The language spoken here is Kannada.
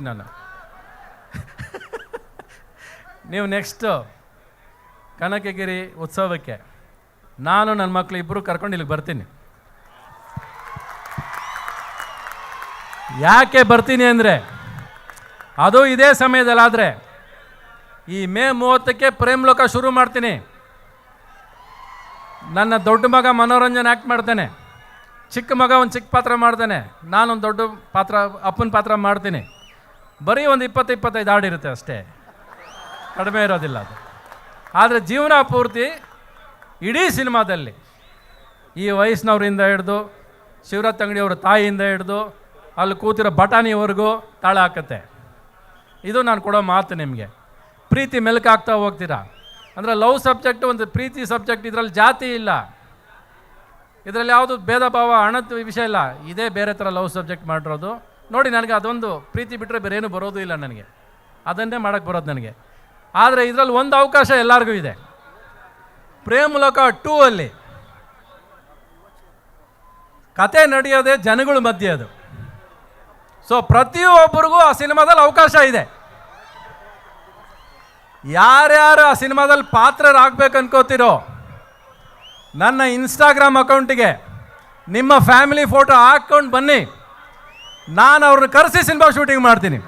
ನಾನು ನೀವು ನೆಕ್ಸ್ಟು ಕನಕಗಿರಿ ಉತ್ಸವಕ್ಕೆ ನಾನು ನನ್ನ ಮಕ್ಕಳು ಇಬ್ಬರು ಕರ್ಕೊಂಡು ಇಲ್ಲಿಗೆ ಬರ್ತೀನಿ. ಯಾಕೆ ಬರ್ತೀನಿ ಅಂದರೆ ಅದು ಇದೇ ಸಮಯದಲ್ಲಾದರೆ ಈ ಮೇ ಮೂವತ್ತಕ್ಕೆ ಪ್ರೇಮ್ ಲೋಕ ಶುರು ಮಾಡ್ತೀನಿ. ನನ್ನ ದೊಡ್ಡ ಮಗ ಮನೋರಂಜನೆ ಆ್ಯಕ್ಟ್ ಮಾಡ್ತಾನೆ. ಚಿಕ್ಕ ಮಗ ಒಂದು ಚಿಕ್ಕ ಪಾತ್ರ ಮಾಡ್ತಾನೆ. ನಾನೊಂದು ದೊಡ್ಡ ಪಾತ್ರ, ಅಪ್ಪನ ಪಾತ್ರ ಮಾಡ್ತೀನಿ. ಬರೀ ಒಂದು ಇಪ್ಪತ್ತು ಇಪ್ಪತ್ತೈದು ಹಾಡಿರುತ್ತೆ ಅಷ್ಟೇ. ಕಡಿಮೆ ಇರೋದಿಲ್ಲ ಅದು. ಆದರೆ ಜೀವನ ಪೂರ್ತಿ ಇಡೀ ಸಿನಿಮಾದಲ್ಲಿ ಈ ವಯಸ್ಸಿನವರಿಂದ ಹಿಡ್ದು ಶಿವರಾತ್ ಅಂಗಡಿಯವ್ರ ತಾಯಿಯಿಂದ ಹಿಡ್ದು ಅಲ್ಲಿ ಕೂತಿರೋ ಬಟಾಣಿವರೆಗೂ ತಾಳ ಹಾಕತ್ತೆ. ಇದು ನಾನು ಕೊಡೋ ಮಾತು ನಿಮಗೆ. ಪ್ರೀತಿ ಮೆಲುಕಾಗ್ತಾ ಹೋಗ್ತೀರಾ? ಅಂದರೆ ಲವ್ ಸಬ್ಜೆಕ್ಟ್ ಒಂದು ಪ್ರೀತಿ ಸಬ್ಜೆಕ್ಟ್ ಇದರಲ್ಲಿ ಜಾತಿ ಇಲ್ಲ. ಇದರಲ್ಲಿ ಯಾವುದು ಭೇದ ಭಾವ ಹಣದ ವಿಷಯ ಇಲ್ಲ. ಇದೇ ಬೇರೆ ಥರ ಲವ್ ಸಬ್ಜೆಕ್ಟ್ ಮಾಡಿರೋದು. ನೋಡಿ, ನನಗೆ ಅದೊಂದು ಪ್ರೀತಿ ಬಿಟ್ಟರೆ ಏನು ಬರೋದು ಇಲ್ಲ ನನಗೆ. ಅದನ್ನೇ ಮಾಡೋಕ್ಕೆ ಬರೋದು ನನಗೆ. ಆದರೆ ಇದರಲ್ಲಿ ಒಂದು ಅವಕಾಶ ಎಲ್ಲರಿಗೂ ಇದೆ. ಪ್ರೇಮ್ ಲೋಕ ಟೂ ಅಲ್ಲಿ. ಕತೆ ನಡೆಯೋದೇ ಜನಗಳ ಮಧ್ಯೆ ಅದು. ಸೊ ಪ್ರತಿಯೊಬ್ಬರಿಗೂ ಆ ಸಿನಿಮಾದಲ್ಲಿ ಅವಕಾಶ ಇದೆ. ಯಾರ್ಯಾರು ಆ ಸಿನಿಮಾದಲ್ಲಿ ಪಾತ್ರರಾಗಬೇಕು ಅನ್ಕೋತಿರೋ ನನ್ನ ಇನ್ಸ್ಟಾಗ್ರಾಮ್ ಅಕೌಂಟಿಗೆ ನಿಮ್ಮ ಫ್ಯಾಮಿಲಿ ಫೋಟೋ ಹಾಕ್ಕೊಂಡು ಬನ್ನಿ. ನಾನು ಅವ್ರನ್ನ ಕರೆಸಿ ಸಿನಿಮಾ ಶೂಟಿಂಗ್ ಮಾಡ್ತೀನಿ.